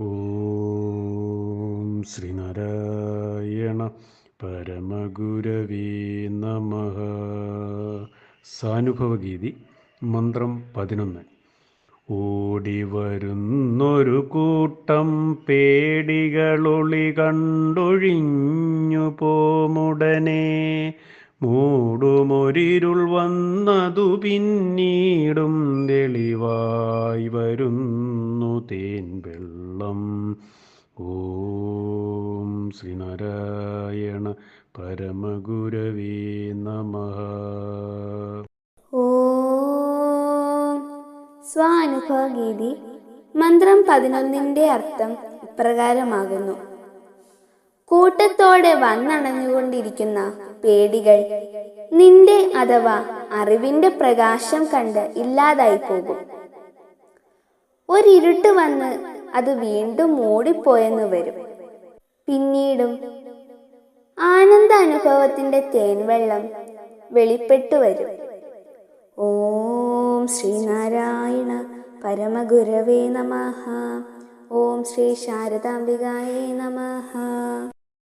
ഓം ശ്രീനാരായണ പരമഗുരവീ നമ. സാനുഭവഗീതി മന്ത്രം പതിനൊന്ന്. ഓടി വരുന്നൊരു കൂട്ടം പേടികളൊളി കണ്ടൊഴിഞ്ഞു പോമുടനെ മൂടുമൊരിരുൾ വന്നതു പിന്നീടും തെളിവായി വരുന്നു. തേൻ വെള്ളം. ഓം ശ്രീനാരായണ പരമഗുരവേ നമ. ഓം സ്വാനുഭവഗീതി മന്ത്രം പതിനൊന്നിന്റെ അർത്ഥം ഇപ്രകാരമാകുന്നു. കൂട്ടത്തോടെ വന്നണഞ്ഞുകൊണ്ടിരിക്കുന്ന പേടികൾ നിന്റെ അഥവാ അറിവിന്റെ പ്രകാശം കണ്ട് ഇല്ലാതായി പോകും ഒരിരുട്ട് വന്ന് അത് വീണ്ടും മൂടിപ്പോയെന്ന് വരും. പിന്നീടും ആനന്ദ അനുഭവത്തിന്റെ തേൻവെള്ളം വെളിപ്പെട്ടു വരും. ഓം ശ്രീനാരായണ പരമഗുരവേ നമഃ. ഓം ശ്രീ ശാരദാംബികായേ നമഃ.